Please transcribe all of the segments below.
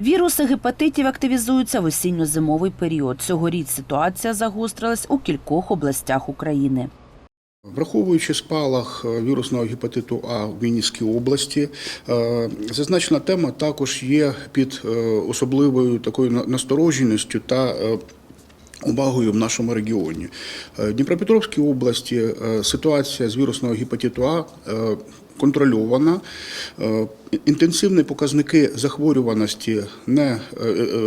Віруси гепатитів активізуються в осінньо-зимовий період. Цьогоріч ситуація загострилась у кількох областях України. Враховуючи спалах е, вірусного гепатиту А в Вінницькій області, е, зазначена тема також є під е, особливою такою на- настороженістю та увагою в нашому регіоні. Е, В Дніпропетровській області е, ситуація з вірусного гепатиту А е, контрольована. Інтенсивні показники захворюваності не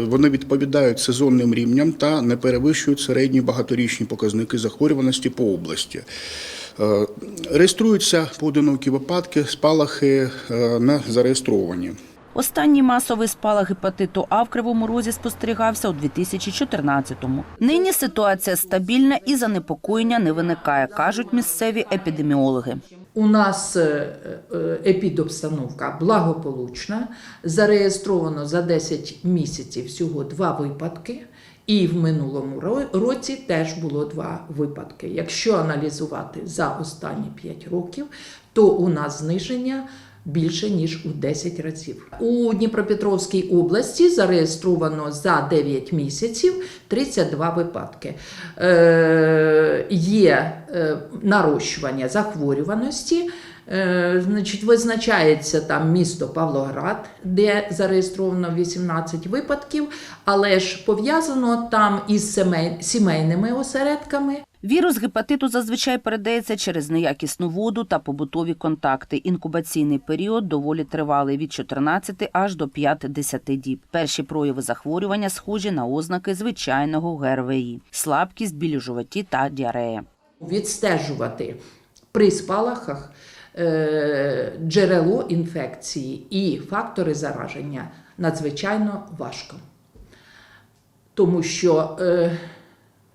вони відповідають сезонним рівням та не перевищують середні багаторічні показники захворюваності по області. Реєструються поодинокі випадки, спалахи не зареєстровані. Останній масовий спалах гепатиту А в Кривому Розі спостерігався у 2014-му. Нині ситуація стабільна і занепокоєння не виникає, кажуть місцеві епідеміологи. У нас е, е, епідобстановка благополучна. Зареєстровано за 10 місяців всього два випадки. І в минулому році теж було два випадки. Якщо аналізувати за останні 5 років, то у нас зниження більше ніж у 10 разів. У Дніпропетровській області зареєстровано за 9 місяців 32 випадки. Е, є е, нарощування захворюваності. Е, Значить, визначається там місто Павлоград, де зареєстровано 18 випадків, але ж пов'язано там із сімейними осередками. Вірус гепатиту зазвичай передається через неякісну воду та побутові контакти. Інкубаційний період доволі тривалий від 14 аж до 5-10 діб. Перші прояви захворювання схожі на ознаки звичайного ГРВІ – слабкість, біль у животі та діарея. Відстежувати при спалахах джерело інфекції і фактори зараження надзвичайно важко. Тому що е,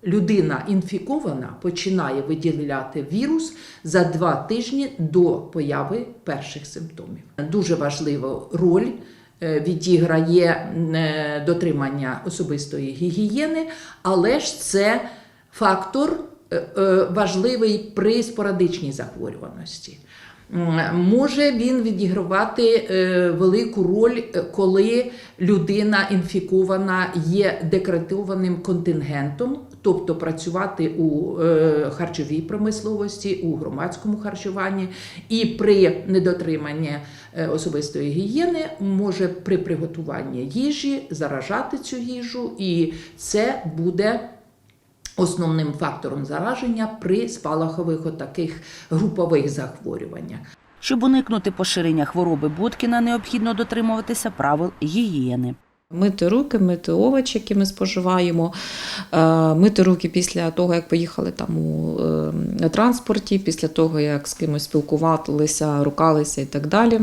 людина інфікована починає виділяти вірус за два тижні до появи перших симптомів. Дуже важливу роль е, відіграє е, дотримання особистої гігієни, але ж це фактор е, е, важливий при спорадичній захворюваності. Може він відігравати е, велику роль, е, коли людина інфікована є декретованим контингентом, тобто працювати у е, харчовій промисловості, у громадському харчуванні, і при недотриманні особистої гігієни може при приготуванні їжі заражати цю їжу, і це буде основним фактором зараження при спалахових отаких групових захворюваннях. Щоб уникнути поширення хвороби Боткіна, необхідно дотримуватися правил гігієни. Мити руки, мити овочі, які ми споживаємо, е, мити руки після того, як поїхали там у е, транспорті, після того, як з кимось спілкувалися, рукалися і так далі.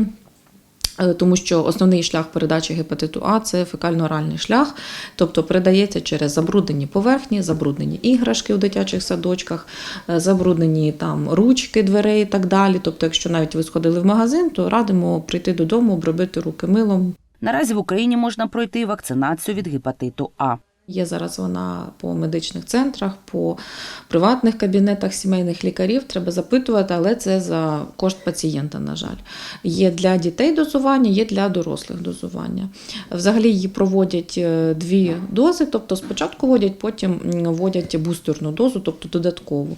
Е, Тому що основний шлях передачі гепатиту А це фекально-оральний шлях, тобто передається через забруднені поверхні, забруднені іграшки у дитячих садочках, е, забруднені там ручки дверей і так далі. Тобто, якщо навіть ви сходили в магазин, то радимо прийти додому, обробити руки милом, Наразі в Україні можна пройти вакцинацію від гепатиту А. Є зараз вона по медичних центрах, по приватних кабінетах сімейних лікарів. Треба запитувати, але це за кошт пацієнта, на жаль. Є для дітей дозування, є для дорослих дозування. Взагалі її проводять е, дві дози, тобто спочатку вводять, потім вводять бустерну дозу, тобто додаткову.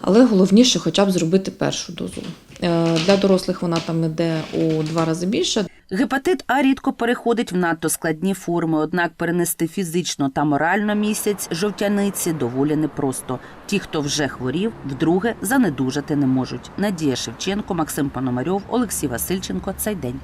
Але головніше хоча б зробити першу дозу. Е, Для дорослих вона там іде у два рази більше. Гепатит А рідко переходить в надто складні форми, однак перенести фізично та морально місяць жовтяниці доволі непросто. Ті, хто вже хворів, вдруге занедужати не можуть. Надія Шевченко, Максим Пономарьов, Олексій Васильченко. Цей день.